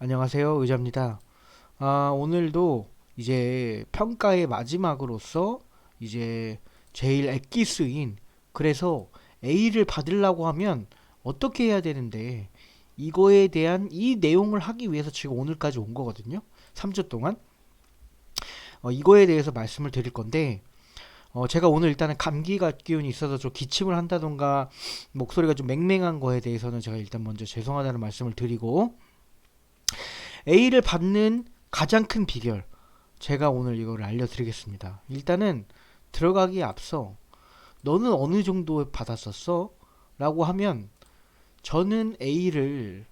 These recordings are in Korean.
안녕하세요. 의자입니다. 아, 오늘도 이제 평가의 마지막으로서 이제 제일 엑기스인 그래서 A를 받으려고 하면 어떻게 해야 되는데 이거에 대한 이 내용을 하기 위해서 지금 오늘까지 온 거거든요. 3주 동안. 어, 이거에 대해서 말씀을 드릴 건데 어, 제가 오늘 일단은 감기가 기운이 있어서 좀 기침을 한다던가 목소리가 좀 맹맹한 거에 대해서는 제가 일단 먼저 죄송하다는 말씀을 드리고 A를 받는 가장 큰 비결 제가 오늘 이거를 알려드리겠습니다. 일단은 들어가기에 앞서 너는 어느 정도 받았었어? 라고 하면 저는 A를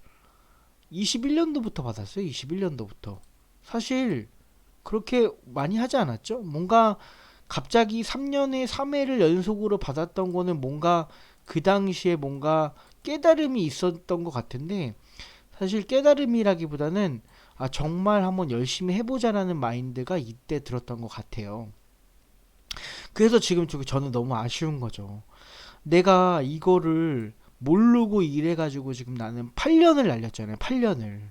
21년도부터 받았어요. 21년도부터. 사실 그렇게 많이 하지 않았죠? 뭔가 갑자기 3년에 3회를 연속으로 받았던 거는 뭔가 그 당시에 뭔가 깨달음이 있었던 것 같은데 사실 깨달음이라기보다는 아 정말 한번 열심히 해보자라는 마인드가 이때 들었던 것 같아요. 그래서 지금 저- 저는 너무 아쉬운 거죠. 내가 이거를 모르고 일해가지고 지금 나는 8년을 날렸잖아요. 8년을.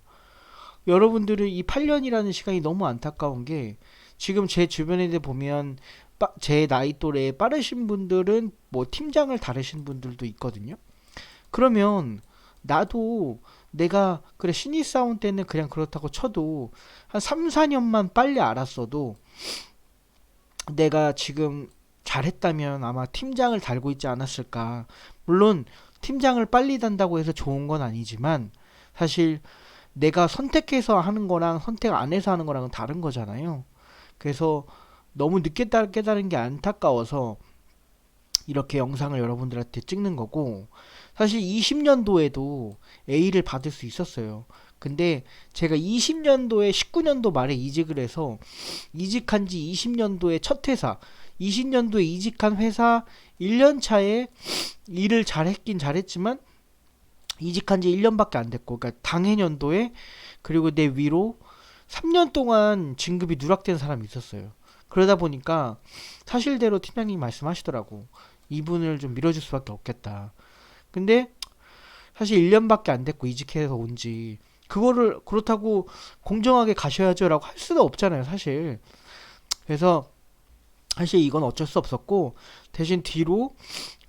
여러분들은 이 8년이라는 시간이 너무 안타까운 게 지금 제 주변에 보면 빠- 제 나이 또래에 빠르신 분들은 뭐 팀장을 다루신 분들도 있거든요. 그러면 나도 내가 그래 신입 사원 때는 그냥 그렇다고 쳐도 한 3, 4년만 빨리 알았어도 내가 지금 잘했다면 아마 팀장을 달고 있지 않았을까. 물론 팀장을 빨리 단다고 해서 좋은 건 아니지만 사실 내가 선택해서 하는 거랑 선택 안 해서 하는 거랑은 다른 거잖아요. 그래서 너무 늦게 따- 깨달은 게 안타까워서 이렇게 영상을 여러분들한테 찍는 거고 사실 20년도에도 A를 받을 수 있었어요. 근데 제가 20년도에 19년도 말에 이직을 해서 이직한 지 20년도에 첫 회사, 20년도에 이직한 회사 1년 차에 일을 잘했긴 잘했지만 이직한 지 1년밖에 안 됐고 그러니까 당해년도에 그리고 내 위로 3년 동안 진급이 누락된 사람이 있었어요. 그러다 보니까 사실대로 팀장님이 말씀하시더라고. 이분을 좀 밀어줄 수밖에 없겠다. 근데 사실 1년밖에 안 됐고 이직해서 온지 그거를 그렇다고 공정하게 가셔야죠라고 할 수도 없잖아요, 사실. 그래서 사실 이건 어쩔 수 없었고 대신 뒤로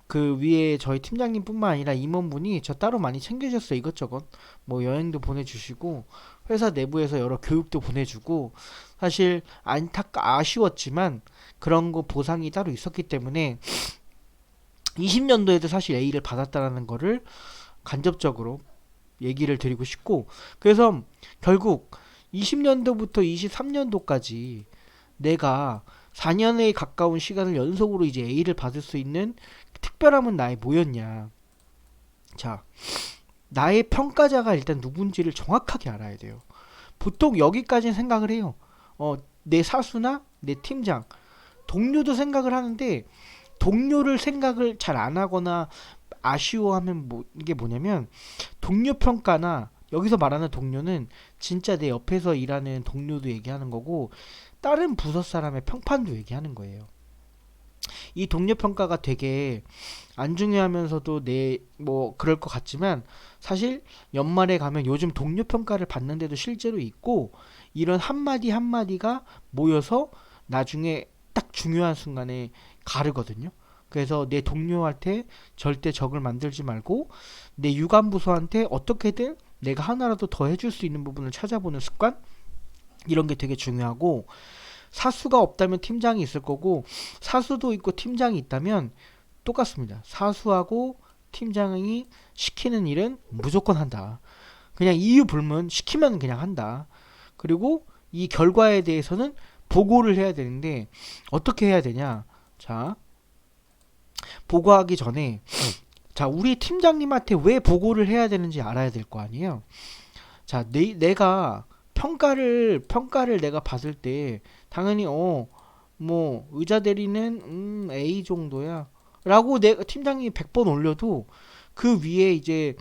그 위에 저희 팀장님뿐만 아니라 임원분이 저 따로 많이 챙겨주셨어요 이것저것 뭐 여행도 보내주시고 회사 내부에서 여러 교육도 보내주고 사실 안타까 아쉬웠지만 그런 거 보상이 따로 있었기 때문에 20년도에도 사실 A를 받았다라는 거를 간접적으로 얘기를 드리고 싶고 그래서 결국 20년도부터 23년도까지 내가 4년에 가까운 시간을 연속으로 이제 A를 받을 수 있는 특별함은 나의 뭐였냐. 자, 나의 평가자가 일단 누군지를 정확하게 알아야 돼요. 보통 여기까지는 생각을 해요. 어, 내 사수나 내 팀장, 동료도 생각을 하는데 동료를 생각을 잘 안 하거나 아쉬워하면 뭐, 이게 뭐냐면 동료 평가나 여기서 말하는 동료는 진짜 내 옆에서 일하는 동료도 얘기하는 거고 다른 부서 사람의 평판도 얘기하는 거예요. 이 동료 평가가 되게 안 중요하면서도 내 뭐 그럴 것 같지만 사실 연말에 가면 요즘 동료 평가를 받는 데도 실제로 있고 이런 한마디 한마디가 모여서 나중에 딱 중요한 순간에 가르거든요. 그래서 내 동료한테 절대 적을 만들지 말고 내 유관부서한테 어떻게든 내가 하나라도 더 해줄 수 있는 부분을 찾아보는 습관 이런 게 되게 중요하고 사수가 없다면 팀장이 있을 거고 사수도 있고 팀장이 있다면 똑같습니다. 사수하고 팀장이 시키는 일은 무조건 한다. 그냥 이유 불문 시키면 그냥 한다. 그리고 이 결과에 대해서는 보고를 해야 되는데 어떻게 해야 되냐? 자, 보고하기 전에 자, 우리 팀장님한테 왜 보고를 해야 되는지 알아야 될 거 아니에요. 자, 내, 내가 평가를 평가를 내가 받을 때 당연히 어 뭐 의자 대리는 음 A 정도야 라고 내 팀장님이 100번 올려도 그 위에 이제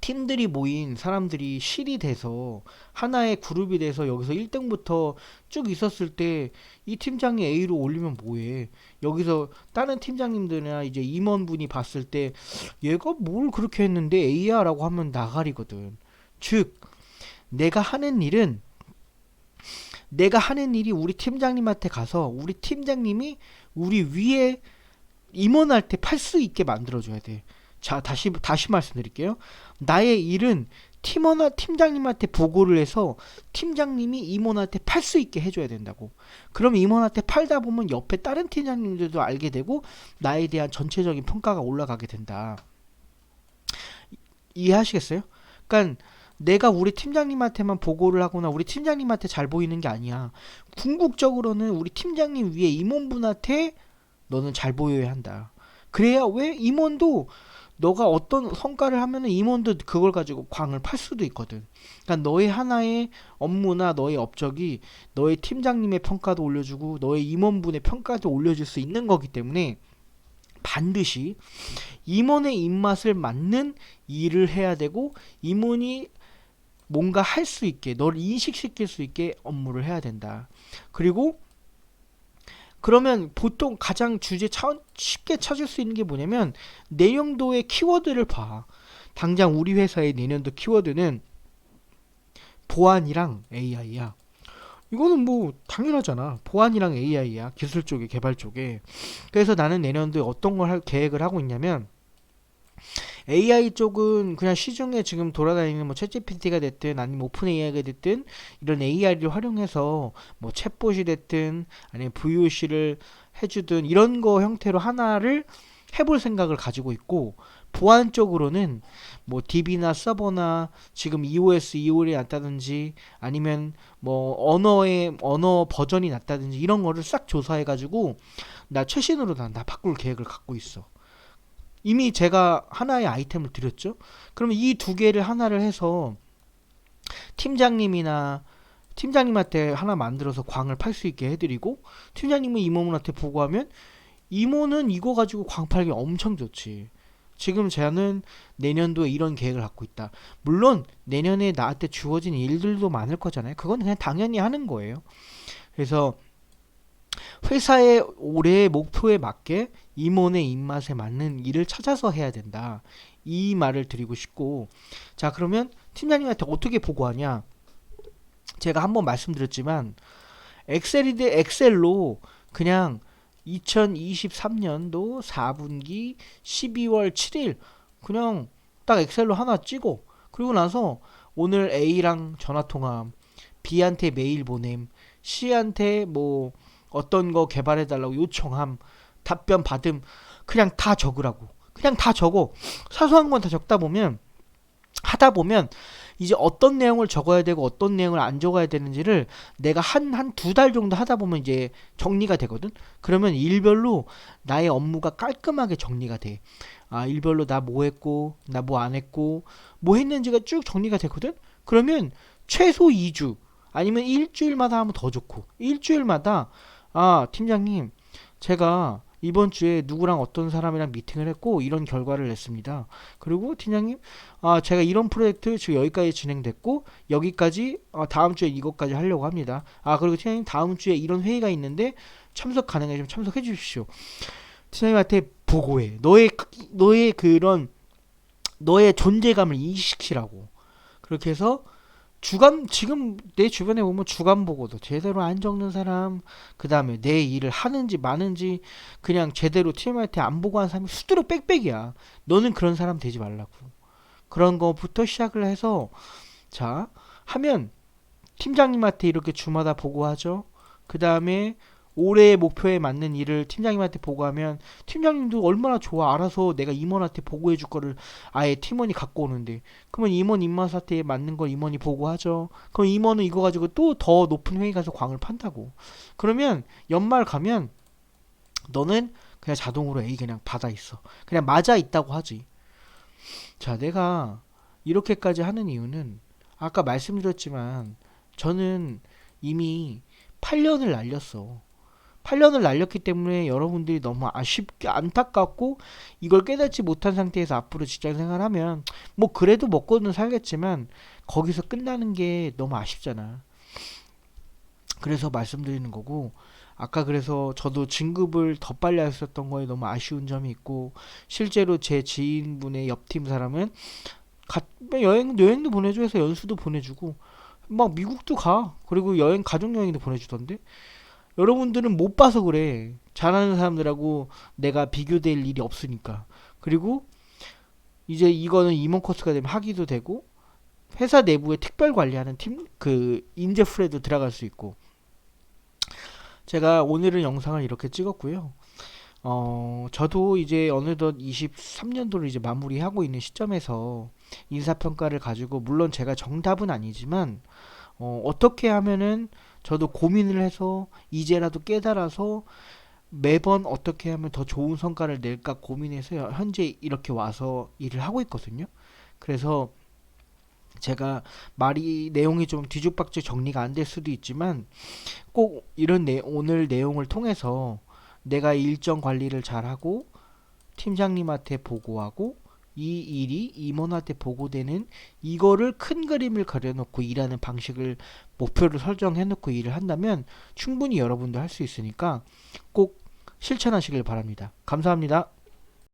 팀들이 모인 사람들이 실이 돼서 하나의 그룹이 돼서 여기서 1등부터 쭉 있었을 때 이 팀장이 A로 올리면 뭐해 여기서 다른 팀장님들이나 이제 임원분이 봤을 때 얘가 뭘 그렇게 했는데 A야 라고 하면 나가리거든 즉 내가 하는 일은 내가 하는 일이 우리 팀장님한테 가서 우리 팀장님이 우리 위에 임원할 때 팔 수 있게 만들어줘야 돼. 자, 다시, 다시 말씀드릴게요. 나의 일은 팀원화, 팀장님한테 보고를 해서 팀장님이 임원한테 팔 수 있게 해줘야 된다고. 그럼 임원한테 팔다 보면 옆에 다른 팀장님들도 알게 되고 나에 대한 전체적인 평가가 올라가게 된다. 이- 이해하시겠어요? 그러니까 내가 우리 팀장님한테만 보고를 하거나 우리 팀장님한테 잘 보이는 게 아니야. 궁극적으로는 우리 팀장님 위에 임원분한테 너는 잘 보여야 한다. 그래야 왜 임원도 너가 어떤 성과를 하면은 임원도 그걸 가지고 광을 팔 수도 있거든. 그러니까 너의 하나의 업무나 너의 업적이 너의 팀장님의 평가도 올려주고 너의 임원분의 평가도 올려줄 수 있는 거기 때문에 반드시 임원의 입맛을 맞는 일을 해야 되고 임원이 뭔가 할 수 있게 너를 인식시킬 수 있게 업무를 해야 된다. 그리고 그러면 보통 가장 주제 차, 쉽게 찾을 수 있는 게 뭐냐면 내년도의 키워드를 봐. 당장 우리 회사의 내년도 키워드는 보안이랑 AI야. 이거는 뭐 당연하잖아. 보안이랑 AI야. 기술 쪽에 개발 쪽에. 그래서 나는 내년도에 어떤 걸 할 계획을 하고 있냐면 AI 쪽은 그냥 시중에 지금 돌아다니는 뭐 챗GPT가 됐든 아니면 오픈 AI가 됐든 이런 AI를 활용해서 뭐 챗봇이 됐든 아니면 VOC를 해주든 이런 거 형태로 하나를 해볼 생각을 가지고 있고 보안 쪽으로는 뭐 DB나 서버나 지금 EOS 2월이 났다든지 아니면 뭐 언어의 언어 버전이 났다든지 이런 거를 싹 조사해 가지고 나 최신으로 나, 나 바꿀 계획을 갖고 있어. 이미 제가 하나의 아이템을 드렸죠. 그러면 이 두 개를 하나를 해서 팀장님이나 팀장님한테 하나 만들어서 광을 팔 수 있게 해드리고 팀장님은 임원한테 보고하면 임원은 이거 가지고 광 팔기 엄청 좋지. 지금 저는 내년도에 이런 계획을 갖고 있다. 물론 내년에 나한테 주어진 일들도 많을 거잖아요. 그건 그냥 당연히 하는 거예요. 그래서 회사의 올해의 목표에 맞게 임원의 입맛에 맞는 일을 찾아서 해야 된다. 이 말을 드리고 싶고, 자, 그러면 팀장님한테 어떻게 보고하냐? 제가 한번 말씀드렸지만, 엑셀이 돼 엑셀로 그냥 2023년도 4분기 12월 7일 그냥 딱 엑셀로 하나 찍어. 그리고 나서 오늘 A랑 전화 통화, B한테 메일 보냄, C한테 뭐 어떤 거 개발해 달라고 요청함, 답변 받음 그냥 다 적으라고. 그냥 다 적어. 사소한 건 다 적다 보면 하다 보면 이제 어떤 내용을 적어야 되고 어떤 내용을 안 적어야 되는지를 내가 한 한 두 달 정도 하다 보면 이제 정리가 되거든. 그러면 일별로 나의 업무가 깔끔하게 정리가 돼. 아, 일별로 나 뭐 했고, 나 뭐 안 했고, 뭐 했는지가 쭉 정리가 되거든. 그러면 최소 2주 아니면 일주일마다 하면 더 좋고, 일주일마다 아, 팀장님, 제가 이번 주에 누구랑 어떤 사람이랑 미팅을 했고 이런 결과를 냈습니다. 그리고 팀장님, 아 제가 이런 프로젝트 지금 여기까지 진행됐고 여기까지 아, 다음 주에 이것까지 하려고 합니다. 아 그리고 팀장님 다음 주에 이런 회의가 있는데 참석 가능하시면 참석해 주십시오. 팀장님한테 보고해. 너의 너의 그런 너의 존재감을 인식시라고. 그렇게 해서 주간 지금 내 주변에 보면 주간 보고도 제대로 안 적는 사람 그 다음에 내 일을 하는지 마는지 그냥 제대로 팀한테 안 보고 하는 사람이 수두룩 빽빽이야. 너는 그런 사람 되지 말라고. 그런 거부터 시작을 해서 자 하면 팀장님한테 이렇게 주마다 보고하죠. 그 다음에 올해의 목표에 맞는 일을 팀장님한테 보고하면 팀장님도 얼마나 좋아. 알아서 내가 임원한테 보고해 줄 거를 아예 팀원이 갖고 오는데. 그러면 임원 입맛한테 맞는 걸 임원이 보고하죠. 그럼 임원은 이거 가지고 또 더 높은 회의 가서 광을 판다고. 그러면 연말 가면 너는 그냥 자동으로 A 그냥 받아 있어. 그냥 맞아 있다고 하지. 자 내가 이렇게까지 하는 이유는 아까 말씀드렸지만 저는 이미 8년을 날렸어 8년을 날렸기 때문에 여러분들이 너무 아쉽게 안타깝고 이걸 깨닫지 못한 상태에서 앞으로 직장 생활하면 뭐 그래도 먹고는 살겠지만 거기서 끝나는 게 너무 아쉽잖아. 그래서 말씀드리는 거고 아까 그래서 저도 진급을 더 빨리 했었던 거에 너무 아쉬운 점이 있고 실제로 제 지인분의 옆팀 사람은 가, 여행 여행도 보내줘 해서 연수도 보내주고 막 미국도 가 그리고 여행 가족 여행도 보내주던데 여러분들은 못 봐서 그래. 잘하는 사람들하고 내가 비교될 일이 없으니까. 그리고 이제 이거는 임원 코스가 되면 하기도 되고 회사 내부에 특별 관리하는 팀 그 인재 풀에도 들어갈 수 있고. 제가 오늘은 영상을 이렇게 찍었고요. 어, 저도 이제 어느덧 23년도를 이제 마무리하고 있는 시점에서 인사평가를 가지고 물론 제가 정답은 아니지만 어, 어떻게 하면은 저도 고민을 해서 이제라도 깨달아서 매번 어떻게 하면 더 좋은 성과를 낼까 고민해서 현재 이렇게 와서 일을 하고 있거든요. 그래서 제가 말이 내용이 좀 뒤죽박죽 정리가 안 될 수도 있지만 꼭 이런 내, 오늘 내용을 통해서 내가 일정 관리를 잘하고 팀장님한테 보고하고 이 일이 임원한테 보고되는 이거를 큰 그림을 그려놓고 일하는 방식을 목표를 설정해놓고 일을 한다면 충분히 여러분도 할 수 있으니까 꼭 실천하시길 바랍니다. 감사합니다.